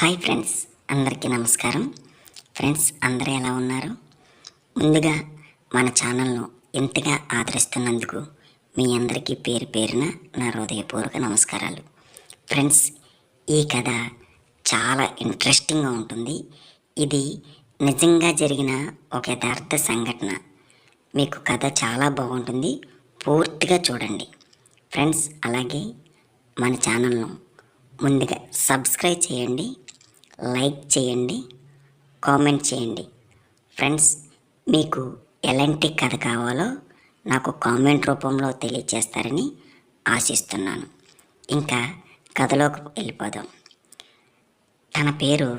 Hi friends అందరికీ నమస్కారం. Friends అందరూ ఎలా ఉన్నారు? ముందుగా మన ఛానల్ను ఎంతగా ఆదరిస్తున్నందుకు మీ అందరికీ పేరు పేరున నా హృదయపూర్వక నమస్కారాలు. ఫ్రెండ్స్ ఈ కథ చాలా ఇంట్రెస్టింగ్గా ఉంటుంది. ఇది నిజంగా జరిగిన ఒక యథార్థ సంఘటన. మీకు కథ చాలా బాగుంటుంది. పూర్తిగా చూడండి. ఫ్రెండ్స్ అలాగే మన ఛానల్ను ముందుగా సబ్స్క్రైబ్ చేయండి. లైక్ చేయండి కామెంట్ చేయండి. ఫ్రెండ్స్ మీకు ఎలాంటి కథ కావాలో నాకు కామెంట్ రూపంలో తెలియజేస్తారని ఆశిస్తున్నాను. ఇంకా కథలోకి వెళ్ళిపోదాం. తన పేరు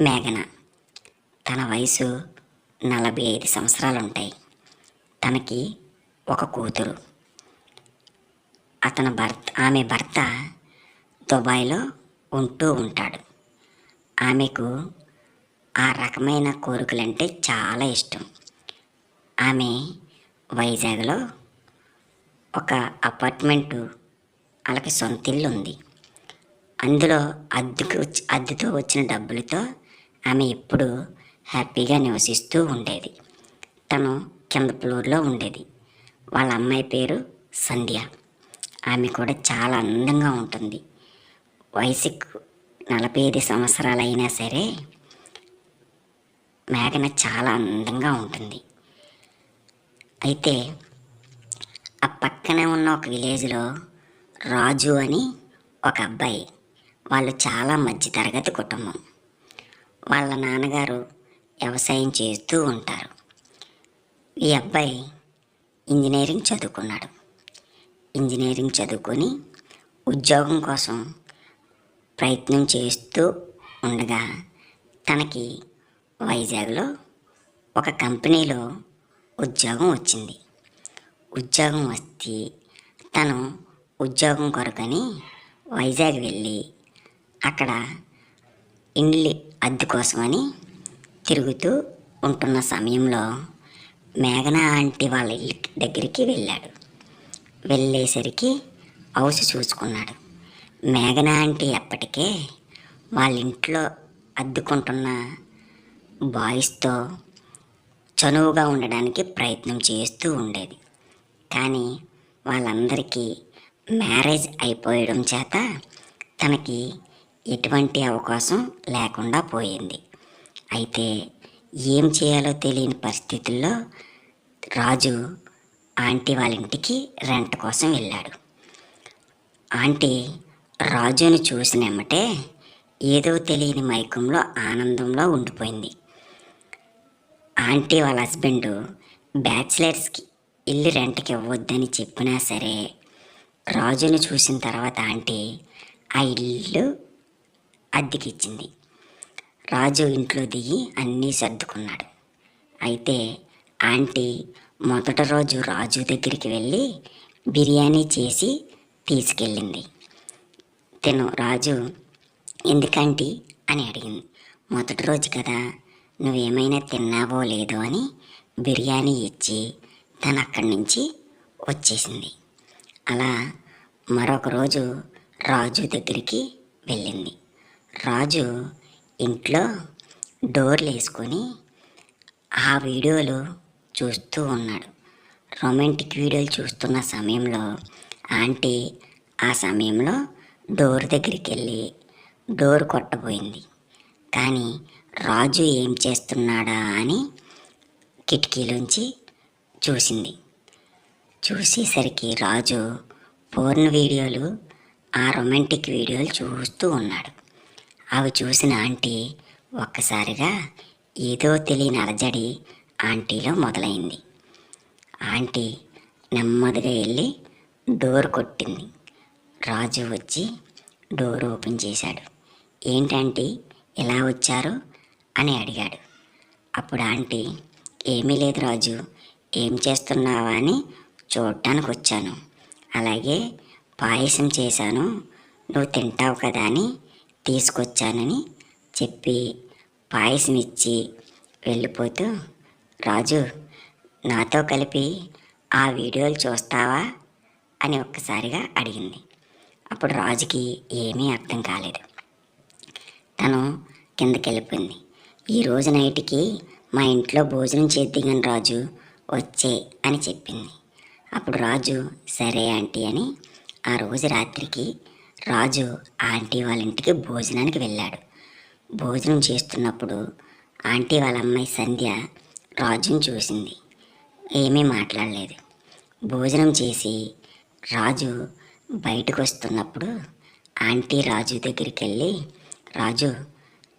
మేఘన. తన వయసు నలభై ఐదు సంవత్సరాలు ఉంటాయి తనకి ఒక కూతురు. అతని భర్త ఆమె భర్త దుబాయ్లో ఉంటూ ఉంటాడు. ఆమెకు ఆ రకమైన కోరికలంటే చాలా ఇష్టం. ఆమె వైజాగ్లో ఒక అపార్ట్మెంటు వాళ్ళకి సొంత ఇల్లు ఉంది. అందులో అద్దెకు వచ్చి అద్దెతో వచ్చిన డబ్బులతో ఆమె ఎప్పుడు హ్యాపీగా నివసిస్తూ ఉండేది. తను కింద ఫ్లోర్లో ఉండేది. వాళ్ళ అమ్మాయి పేరు సంధ్య. ఆమె కూడా చాలా అందంగా ఉంటుంది. వయసుకు నలభై ఐదు సంవత్సరాలైనా సరే మేఘన చాలా అందంగా ఉంటుంది. అయితే ఆ పక్కనే ఉన్న ఒక విలేజ్లో రాజు అని ఒక అబ్బాయి వాళ్ళు చాలా మధ్యతరగతి కుటుంబం. వాళ్ళ నాన్నగారు వ్యవసాయం చేస్తూ ఉంటారు. ఈ అబ్బాయి ఇంజనీరింగ్ చదువుకున్నాడు. ఇంజనీరింగ్ చదువుకొని ఉద్యోగం కోసం ప్రయత్నం చేస్తూ ఉండగా తనకి వైజాగ్లో ఒక కంపెనీలో ఉద్యోగం వచ్చింది. ఉద్యోగం వస్తే తను ఉద్యోగం కొరకని వైజాగ్ వెళ్ళి అక్కడ ఇండ్లి అద్దె కోసమని తిరుగుతూ ఉంటున్న సమయంలో మేఘన ఆంటీ వాళ్ళ ఇల్లు దగ్గరికి వెళ్ళాడు. వెళ్ళేసరికి హౌస్ చూసుకున్నాడు. మేఘన ఆంటీ ఎప్పటికే వాళ్ళ ఇంట్లో అద్దుకుంటున్న బాయ్స్తో చనువుగా ఉండడానికి ప్రయత్నం చేస్తూ ఉండేది. కానీ వాళ్ళందరికీ మ్యారేజ్ అయిపోయడం చేత తనకి ఎటువంటి అవకాశం లేకుండా పోయింది. అయితే ఏం చేయాలో తెలియని పరిస్థితుల్లో రాజు ఆంటీ వాళ్ళ ఇంటికి రెంట్ కోసం వెళ్ళాడు. ఆంటీ రాజుని చూసినమ్మటే ఏదో తెలియని మైకంలో ఆనందంలో ఉండిపోయింది. ఆంటీ వాళ్ళ హస్బెండ్ బ్యాచిలర్స్కి ఇల్లు రెంట్కి ఇవ్వద్దని చెప్పినా సరే రాజును చూసిన తర్వాత ఆంటీ ఆ ఇల్లు అద్దెకిచ్చింది. రాజు ఇంట్లో దిగి అన్నీ సర్దుకున్నాడు. అయితే ఆంటీ మొదటి రోజు రాజు దగ్గరికి వెళ్ళి బిర్యానీ చేసి తీసుకెళ్ళింది. తిను రాజు. ఎందుకంటే? అని అడిగింది. మొదటి రోజు కదా నువ్వేమైనా తిన్నావో లేదో అని బిర్యానీ ఇచ్చి తను అక్కడి నుంచి వచ్చేసింది. అలా మరొక రోజు రాజు దగ్గరికి వెళ్ళింది. రాజు ఇంట్లో డోర్లు వేసుకొని ఆ వీడియోలు చూస్తూ ఉన్నాడు. రొమాంటిక్ వీడియోలు చూస్తున్న సమయంలో ఆంటీ ఆ సమయంలో డోర్ దగ్గరికి వెళ్ళి డోర్ కొట్టబోయింది. కానీ రాజు ఏం చేస్తున్నాడా అని కిటికీలోంచి చూసింది. చూసేసరికి రాజు పూర్ణ వీడియోలు ఆ రొమాంటిక్ వీడియోలు చూస్తూ ఉన్నాడు. అవి చూసిన ఆంటీ ఒక్కసారిగా ఏదో తెలియని అలజడి ఆంటీలో మొదలైంది. ఆంటీ నెమ్మదిగా వెళ్ళి డోర్ కొట్టింది. రాజు వచ్చి డోర్ ఓపెన్ చేశాడు. ఏంటంటే ఎలా వచ్చారు? అని అడిగాడు. అప్పుడు ఆంటీ ఏమీ లేదు రాజు ఏం చేస్తున్నావా అని చూడటానికి వచ్చాను. అలాగే పాయసం చేశాను నువ్వు తింటావు కదా అని తీసుకొచ్చానని చెప్పి పాయసం ఇచ్చి వెళ్ళిపోతూ రాజు నాతో కలిపి ఆ వీడియోలు చూస్తావా? అని ఒక్కసారిగా అడిగింది. అప్పుడు రాజుకి ఏమీ అర్థం కాలేదు. తను కిందకి వెళ్ళిపోయింది ఈ రోజు నైట్కి మా ఇంట్లో భోజనం చేద్దిగాని రాజు వచ్చే అని చెప్పింది. అప్పుడు రాజు సరే ఆంటీ అని ఆ రోజు రాత్రికి రాజు ఆంటీ వాళ్ళ ఇంటికి భోజనానికి వెళ్ళాడు. భోజనం చేస్తున్నప్పుడు ఆంటీ వాళ్ళ అమ్మాయి సంధ్య రాజుని చూసింది. ఏమీ మాట్లాడలేదు. భోజనం చేసి రాజు బయటకు వస్తున్నప్పుడు ఆంటీ రాజు దగ్గరికి వెళ్ళి రాజు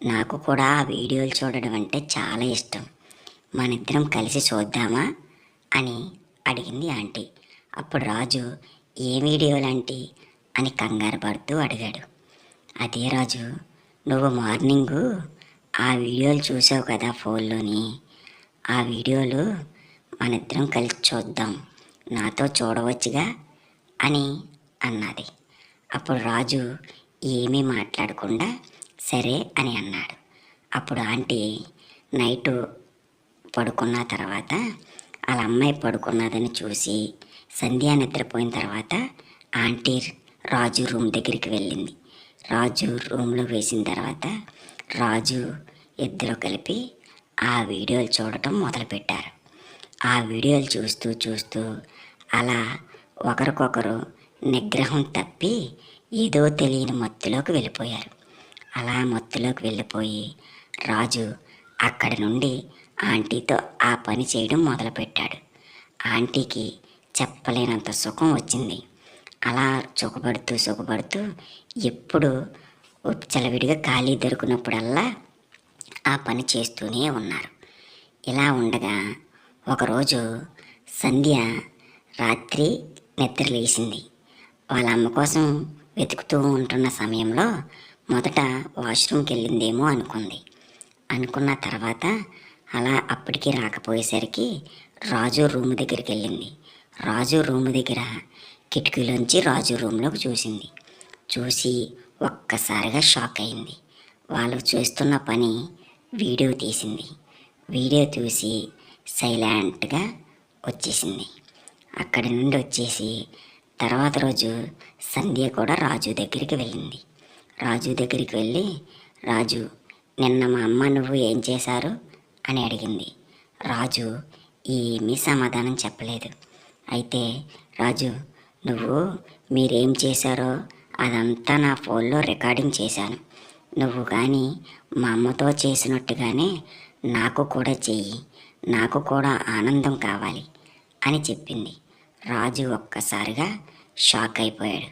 నాకు కూడా ఆ వీడియోలు చూడడం అంటే చాలా ఇష్టం. మనిద్దరం కలిసి చూద్దామా? అని అడిగింది ఆంటీ. అప్పుడు రాజు ఏ వీడియోలాంటి? అని కంగారు పడుతూ అడిగాడు. అదే రాజు నువ్వు మార్నింగు ఆ వీడియోలు చూసావు కదా ఫోన్లోని? ఆ వీడియోలు మనిద్దరం కలిసి చూద్దాం. నాతో చూడవచ్చుగా? అని అన్నది. అప్పుడు రాజు ఏమీ మాట్లాడకుండా సరే అని అన్నాడు. అప్పుడు ఆంటీ నైటు పడుకున్న తర్వాత వాళ్ళ అమ్మాయి పడుకున్నదని చూసి సంధ్య నిద్రపోయిన తర్వాత ఆంటీ రాజు రూమ్ దగ్గరికి వెళ్ళింది. రాజు రూమ్లో వేసిన తర్వాత రాజు ఇద్దరు కలిపి ఆ వీడియోలు చూడటం మొదలుపెట్టారు. ఆ వీడియోలు చూస్తూ చూస్తూ అలా ఒకరికొకరు నిగ్రహం తప్పి ఏదో తెలియని మత్తులోకి వెళ్ళిపోయారు. అలా మత్తులోకి వెళ్ళిపోయి రాజు అక్కడి నుండి ఆంటీతో ఆ పని చేయడం మొదలుపెట్టాడు. ఆంటీకి చెప్పలేనంత సుఖం వచ్చింది. అలా సుఖపడుతూ సుఖపడుతూ ఎప్పుడు చలవిడిగా ఖాళీ దొరికినప్పుడల్లా ఆ పని చేస్తూనే ఉన్నారు. ఇలా ఉండగా ఒకరోజు సంధ్య రాత్రి నిద్ర లేచింది వాళ్ళ అమ్మ కోసం వెతుకుతూ ఉంటున్న సమయంలో మొదట వాష్రూమ్కి వెళ్ళిందేమో అనుకుంది. అనుకున్న తర్వాత అలా అప్పటికి రాకపోయేసరికి రాజు రూమ్ దగ్గరికి వెళ్ళింది రాజు రూమ్ దగ్గర కిటికీలోంచి రాజు రూమ్లోకి చూసింది. చూసి ఒక్కసారిగా షాక్ అయింది. వాళ్ళు చేస్తున్న పని వీడియో తీసింది. వీడియో చూసి సైలెంట్గా వచ్చేసింది. అక్కడి నుండి వచ్చేసి తర్వాత రోజు సంధ్య కూడా రాజు దగ్గరికి వెళ్ళింది. రాజు దగ్గరికి వెళ్ళి రాజు నిన్న మా అమ్మ నువ్వు ఏం చేశారు? అని అడిగింది. రాజు ఏమీ సమాధానం చెప్పలేదు. అయితే రాజు నువ్వు మీరేం చేశారో అదంతా నా ఫోన్లో రికార్డింగ్ చేశాను. నువ్వు కానీ మా అమ్మతో చేసినట్టుగానే నాకు కూడా చెయ్యి. నాకు కూడా ఆనందం కావాలి అని చెప్పింది. రాజు ఒక్కసారిగా షాక్ అయిపోయాడు.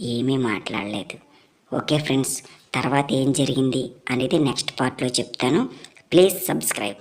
ఏమీ మాట్లాడలేదు. ఓకే ఫ్రెండ్స్ తర్వాత ఏం జరిగింది అనేది నెక్స్ట్ పార్ట్లో చెప్తాను. Please subscribe.